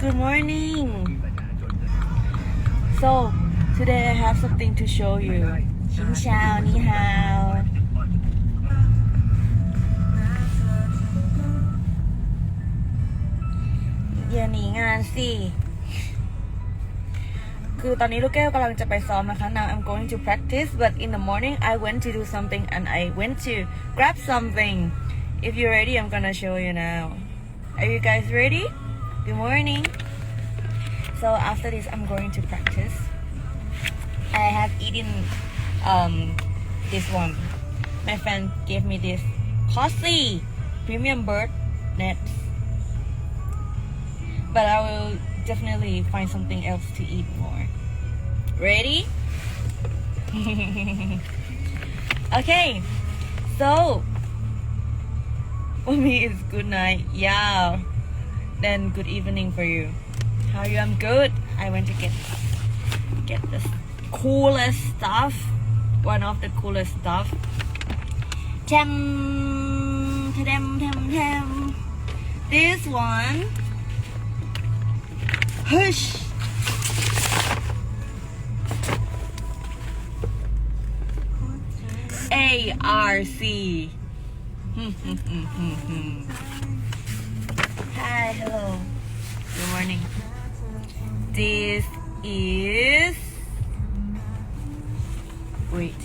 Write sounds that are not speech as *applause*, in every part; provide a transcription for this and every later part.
Good morning. So today I have something to show you. ชินชาวนี่ฮาวอย่าหนีงานสิ คือตอนนี้ลูกแก้วกำลังจะไปซ้อมนะคะ Now I'm going to practice but in the morning I went to do something and I went to grab something If you're ready I'm gonna show you now Are you guys ready? Good morning So after this I'm going to practice I have eaten um this one My friend gave me this costly premium bird net. but I will definitely find something else to eat more. Ready? *laughs* okay, so *laughs* for me it's good night. Yeah, then good evening for you. How are you? I'm good. I went to get get the coolest stuff. One of the coolest stuff. Tem, tem, tem, tem. This one Hush. A R C. Hmm, hmm, hmm, Hi, hello. Good morning. This is. Wait.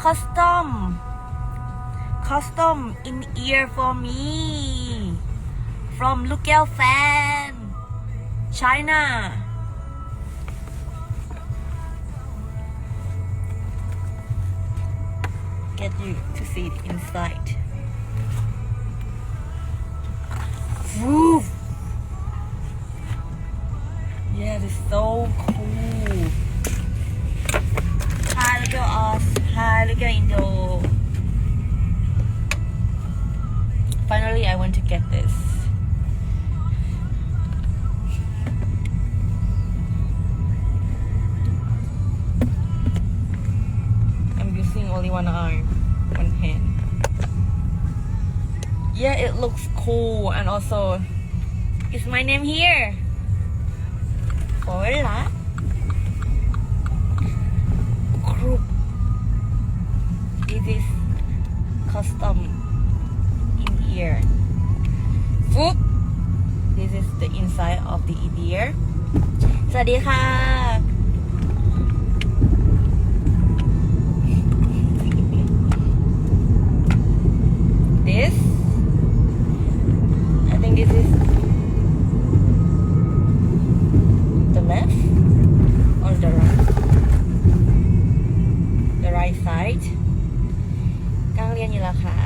Custom custom in ear for me from Lookout fan China get you to see it inside Woo! yeah it's so cool hi look at us hi look at Indo finally I want to get this. I'm using only one arm, looks cool and also is my name here. Hola. Group. It is custom ear. Whoop. This is the inside of the ear. สวัสดีค่ะ side กำลังเรียนอยู่แล้วค่ะ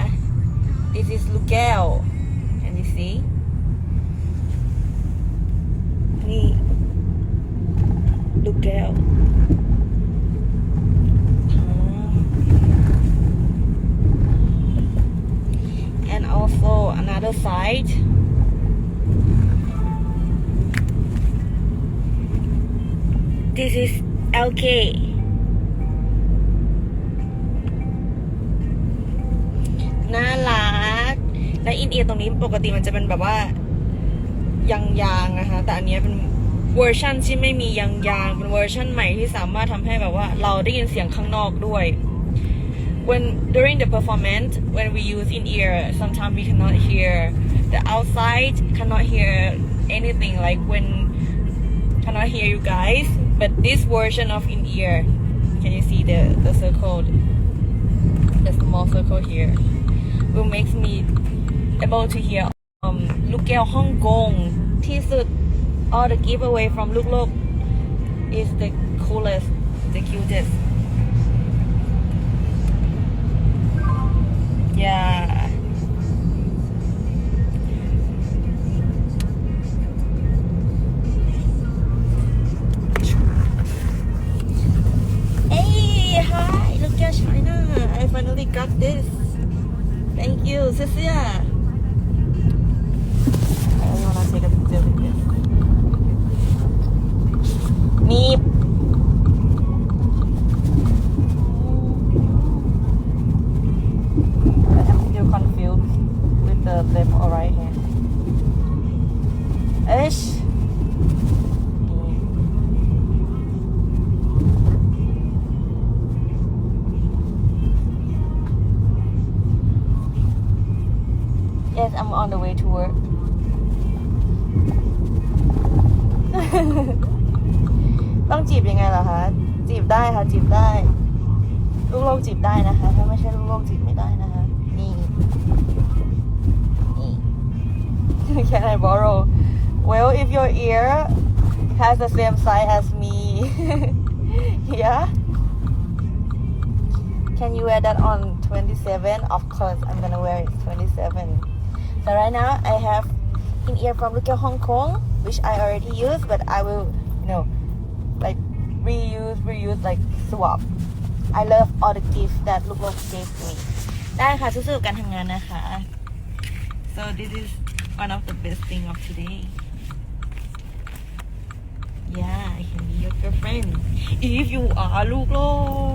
This is Lugel. Can you see? นี่ Lugel. And also another side. This is LK. และอินเอียร์ตรงนี้ปกติมันจะเป็นแบบว่ายางยางๆนะคะ แต่อันนี้เป็นเวอร์ชั่นที่ไม่มียางยางๆเป็นเวอร์ชั่นใหม่ที่สามารถทำให้แบบว่าเราได้ยินเสียงข้างนอกด้วย when during the performance when we use in ear sometimes we cannot hear the outside cannot hear anything like when cannot hear you guys but this version of in ear can you see the the circle the small circle here will makes me able to hear um ลูกแก้วฮ่องกงที่สุด all the giveaway from ลูกโลก is the coolest the cutest yeah Nip. I'm still confused with the left or right hand. Yes, I'm on the way to work. จีบยังไงล่ะคะ จีบได้ค่ะ จีบได้ ลูกโลกจีบได้นะคะ ถ้าไม่ใช่ลูกโลกจีบไม่ได้นะคะ นี่ นี่ Can I borrow Well if your ear has the same size as me yeah Can you wear that on 27 Of course I'm gonna wear it 27 So right now I have in ear from Lukia Hong Kong which I already used but I will you know reuse reuse like swap I love all the gifts that Look Look gave me ได้ค่ะสู้ๆกับการทำงานนะคะ so this is one of the best thing of today yeah I can be your girlfriend if you are ลูกโล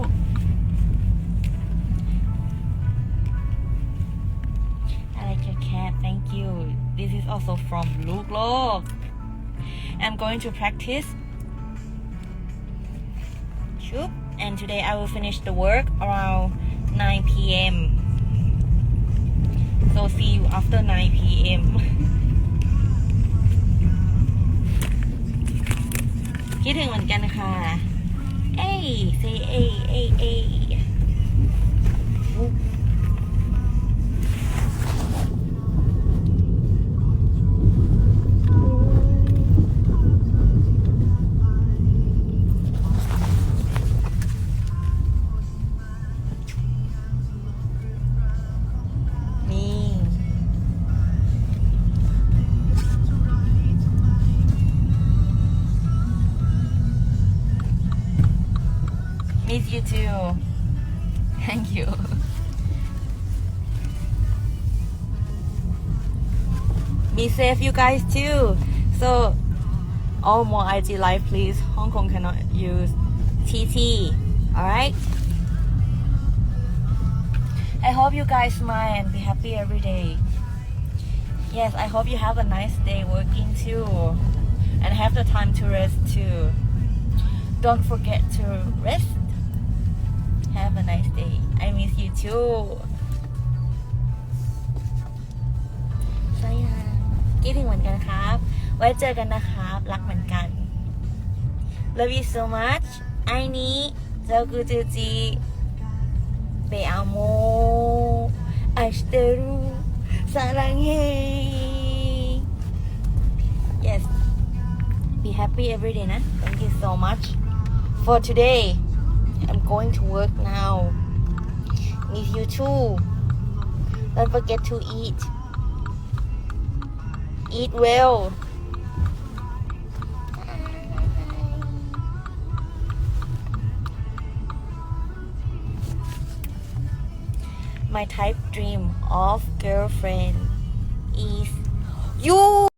ก I like your cat thank you this is also from ลูกโลก I'm going to practice and today I will finish the work around 9 p.m. So see you after 9 p.m. Hey, *laughs* say hey, hey, hey. Miss you too. Thank you. Be safe, you guys too. So, all more IG live, please. Hong Kong cannot use TT. Alright? I hope you guys smile and be happy every day. Yes, I hope you have a nice day working too. And have the time to rest too. Don't forget to rest. Have a nice day. I miss you too. ใช่ค่ะคิดถึงเหมือนกันครับ ไว้เจอกันนะครับ รักเหมือนกัน Love you so much ไอนี้เจ้ากูจูจีเบอโมอัชเตรุสารังเฮ Yes be happy every day นะ thank you so much for today I'm going to work now. Miss you too. Don't forget to eat. Eat well. My type dream of girlfriend is you